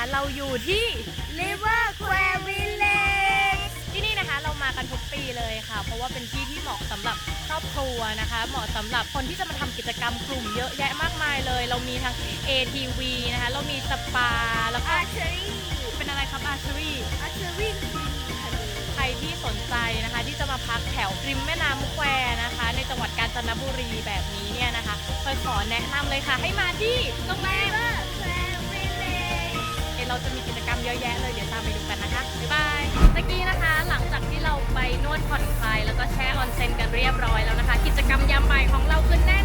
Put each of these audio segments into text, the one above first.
นี้นะคะเราอยู่ที่ River Square Village ที่นี่นะคะเรามากันทุกปีเลยค่ะ เพราะว่าเป็นที่ที่เหมาะสำหรับครอบครัวนะคะ เหมาะสำหรับคนที่จะมาทำกิจกรรมกลุ่มเยอะแยะมากมายเลย เรามีทั้ง ATV นะคะ เรามีสปาแล้วก็ Archery เป็นอะไรครับอาร์เชอรี่ Archery คือทะเลใครที่สนใจนะคะที่จะมาพักแถวริมแม่น้ำแควนะคะ ในจังหวัดกาญจนบุรีแบบนี้เนี่ยนะคะเคยขอแนะนำเลยค่ะ ให้มาที่โรงแรม River จะมีกิจกรรมเยอะแยะเลยเดี๋ยวตามไปดูกันนะคะ บ๊ายบายตะกี้นะคะ หลังจากที่เราไปนวดผ่อนคลายแล้วก็แช่ออนเซ็นกันเรียบร้อยแล้วนะคะ กิจกรรมยามบ่ายของเราคือแน่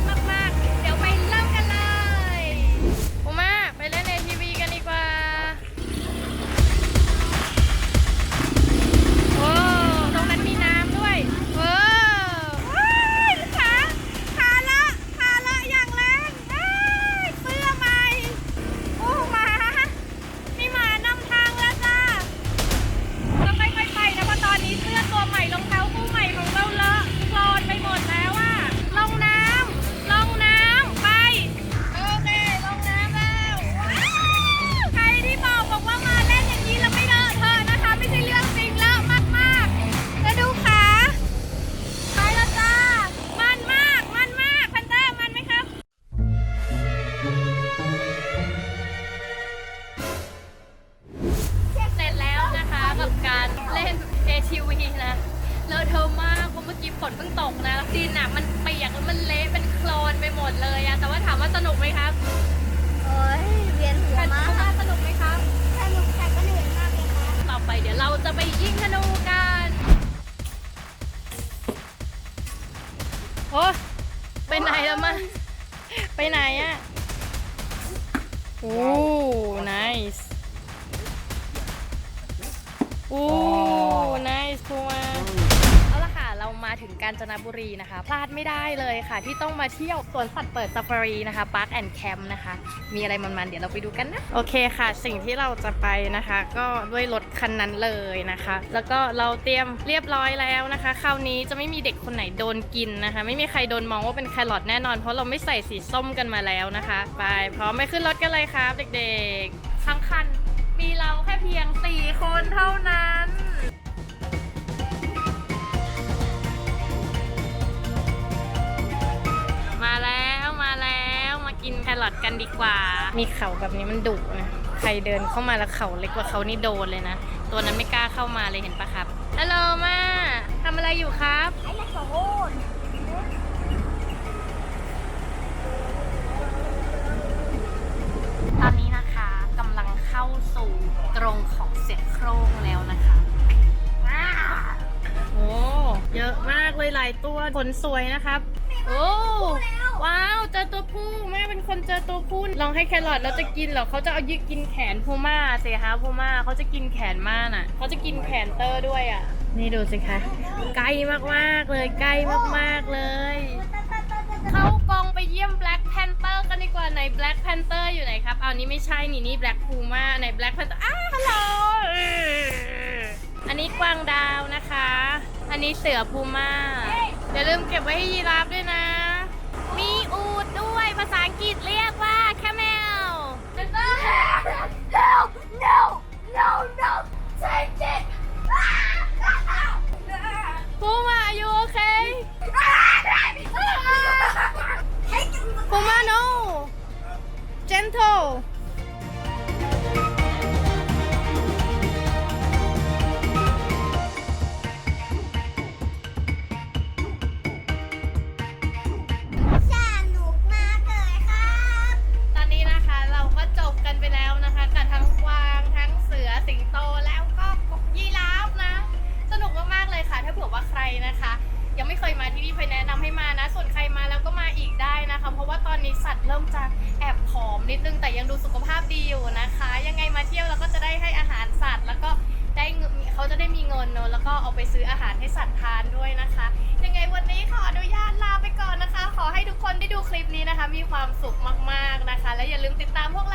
นเพิ่งตกนะแล้วดินอะมันเปียกแล้วมันเละเป็นโคลนไปหมดเลยอะแต่ว่าถามว่าสนุกไหมครับโอ้ยเวียนหัวแต่มากว่าสนุกไหมครับสนุกแต่ก็เหนื่อยมากเลยครับต่อไปเดี๋ยวเราจะไปยิงธนูกันโอ้ไปไหนแล้วมาไปไหนอะโอ้ nice โอ้ ถึงกาญจนบุรีนะคะ พลาดไม่ได้เลยค่ะ ที่ต้องมาเที่ยวสวนสัตว์เปิดซาฟารีนะคะ Park and Camp นะคะ มีอะไรมันๆเดี๋ยวเราไปดูกันนะ โอเคค่ะ สิ่งที่เราจะไปนะคะ ก็ด้วยรถคันนั้นเลยนะคะ แล้วก็เราเตรียมเรียบร้อยแล้วนะคะ คราวนี้จะไม่มีเด็กคนไหนโดนกินนะคะ ไม่มีใครโดนมองว่าเป็นแครอทแน่นอน เพราะเราไม่ใส่สีส้มกันมาแล้วนะคะ ไปพร้อมไปขึ้นรถกันเลยครับ เด็กๆทั้งคันมีเราแค่เพียง 4 คนเท่านั้น กินแครอทกันดีกว่า มีเขาแบบนี้มันดุนะ ใครเดินเข้ามาแล้วเขาเล็กกว่าเขานี่โดนเลยนะ ตัวนั้นไม่กล้าเข้ามาเลยเห็นปะครับฮัลโหลมาทำอะไรอยู่ครับไอ้ละโซนตอนนี้นะคะกำลังเข้าสู่ตรงของเสียงโครงแล้วนะคะว้าโอ้เยอะมากเลยหลายตัวขนสวยนะครับ โอ้ ว้าวเจอตัวผู้แม่เป็นคนเจอตัวผู้ลองให้แครอทแล้วจะกินเหรอเขาจะเอายึดกินแขนพูม่าสิคะพูม่าเขาจะกินแขนม่าน่ะเขาจะกินแขนเตอร์ด้วยอะ นี่ดูสิคะใกล้มากๆเลยใกล้มากๆเลย เข้ากองไปเยี่ยม Black Panther กันดีกว่าไหน Black Panther อยู่ไหนครับเอานี้ไม่ใช่นี่นี่ Black Puma ไหน Black Panther อ้าฮัลโหลอันนี้กวางดาวนะคะ อันนี้เสือพูม่าอย่าลืมเก็บไว้ให้ยีราฟด้วยนะ ภาษาอังกฤษเรียกว่า นะคะ ยังไม่เคยมาที่นี่พลอยแนะนำให้มานะ ส่วนใครมาแล้วก็มาอีกได้นะคะ เพราะว่าตอนนี้สัตว์เริ่มจะแอบผอมนิดนึงแต่ยังดูสุขภาพดีอยู่นะคะ ยังไงมาเที่ยวเราก็จะได้ให้อาหารสัตว์ แล้วก็ได้เงินเขาจะได้มีเงินเนอะแล้วก็เอาไปซื้ออาหารให้สัตว์ทานด้วยนะคะ ยังไงวันนี้ขออนุญาตลาไปก่อนนะคะ ขอให้ทุกคนได้ดูคลิปนี้นะคะ มีความสุขมากๆนะคะ และอย่าลืมติดตามพวกเรา